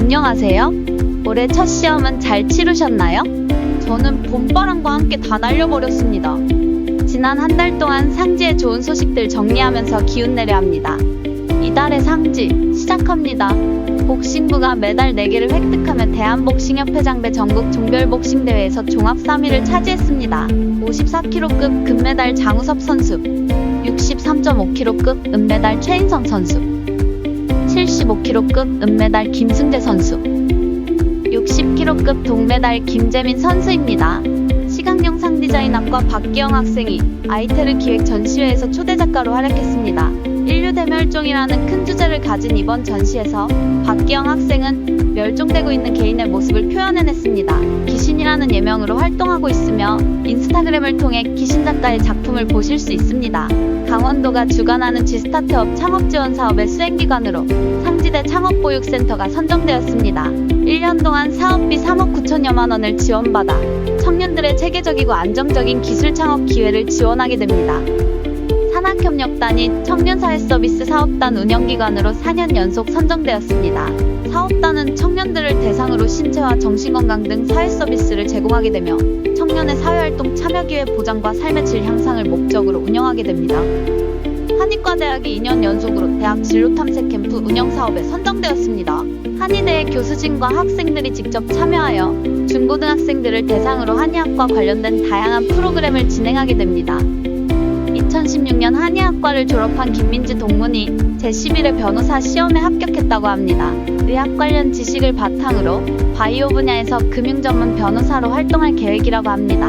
안녕하세요. 올해 첫 시험은 잘 치르셨나요? 저는 봄바람과 함께 다 날려버렸습니다. 지난 한 달 동안 상지의 좋은 소식들 정리하면서 기운 내려 합니다. 이달의 상지 시작합니다. 복싱부가 메달 4개를 획득하며 대한복싱협회장배 전국 종별복싱대회에서 종합 3위를 차지했습니다. 54kg급 금메달 장우섭 선수, 63.5kg급 은메달 최인성 선수, 75kg급 은메달 김승재 선수, 60kg급 동메달 김재민 선수입니다. 시각영상 디자인학과 박기영 학생이 아이테르 기획 전시회에서 초대 작가로 활약했습니다. 인류 대 멸종이라는 큰 주제를 가진 이번 전시에서 박기영 학생은 멸종되고 있는 개인의 모습을 표현해냈습니다. 귀신이라는 예명으로 활동하고 있으며 인스타그램을 통해 귀신 작가의 작품을 보실 수 있습니다. 강원도가 주관하는 지스타트업 창업 지원 사업의 수행기관으로 상지대 창업보육센터가 선정되었습니다. 1년 동안 사업비 3억 9천여만 원을 지원받아 청년들의 체계적이고 안정적인 기술 창업 기회를 지원하게 됩니다. 산학협력단이 청년사회서비스 사업단 운영기관으로 4년 연속 선정되었습니다. 사업단은 청년들을 대상으로 신체와 정신건강 등 사회서비스를 제공하게 되며 청년의 사회활동 참여기회 보장과 삶의 질 향상을 목적으로 운영하게 됩니다. 한의과대학이 2년 연속으로 대학 진로탐색 캠프 운영 사업에 선정되었습니다. 한의대의 교수진과 학생들이 직접 참여하여 중고등학생들을 대상으로 한의학과 관련된 다양한 프로그램을 진행하게 됩니다. 2016년 한의학과를 졸업한 김민지 동문이 제11회 변호사 시험에 합격했다고 합니다. 의학 관련 지식을 바탕으로 바이오 분야에서 금융 전문 변호사로 활동할 계획이라고 합니다.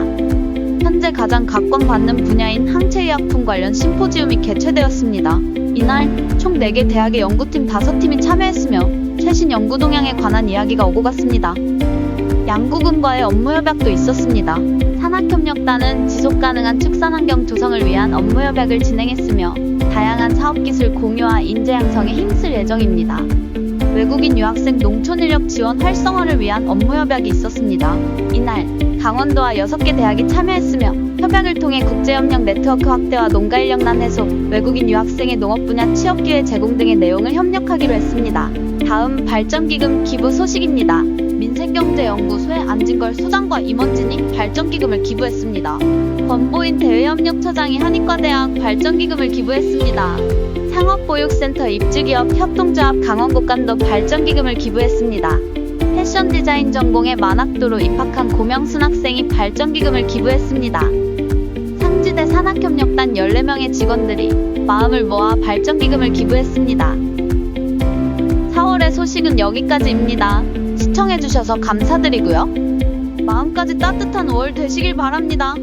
현재 가장 각광받는 분야인 항체의약품 관련 심포지움이 개최되었습니다. 이날 총 4개 대학의 연구팀 5팀이 참여했으며 최신 연구 동향에 관한 이야기가 오고 갔습니다. 양국은과의 업무 협약도 있었습니다. 산학협력단은 지속가능한 축산환경 조성을 위한 업무 협약을 진행했으며 다양한 사업기술 공유와 인재 양성에 힘쓸 예정입니다. 외국인 유학생 농촌인력 지원 활성화를 위한 업무 협약이 있었습니다. 이날 강원도와 6개 대학이 참여했으며 협약을 통해 국제협력 네트워크 확대와 농가인력난 해소, 외국인 유학생의 농업 분야 취업기회 제공 등의 내용을 협력하기로 했습니다. 다음 발전기금 기부 소식입니다. 민생경제연구소의 안진걸 소장과 임원진이 발전기금을 기부했습니다. 권보인 대외협력처장이 한의과대학 발전기금을 기부했습니다. 상업보육센터 입주기업 협동조합 강원국감도 발전기금을 기부했습니다. 패션 디자인 전공의 만학도로 입학한 고명순 학생이 발전기금을 기부했습니다. 상지대 산학협력단 14명의 직원들이 마음을 모아 발전기금을 기부했습니다. 4월의 소식은 여기까지입니다. 시청해주셔서 감사드리고요. 마음까지 따뜻한 5월 되시길 바랍니다.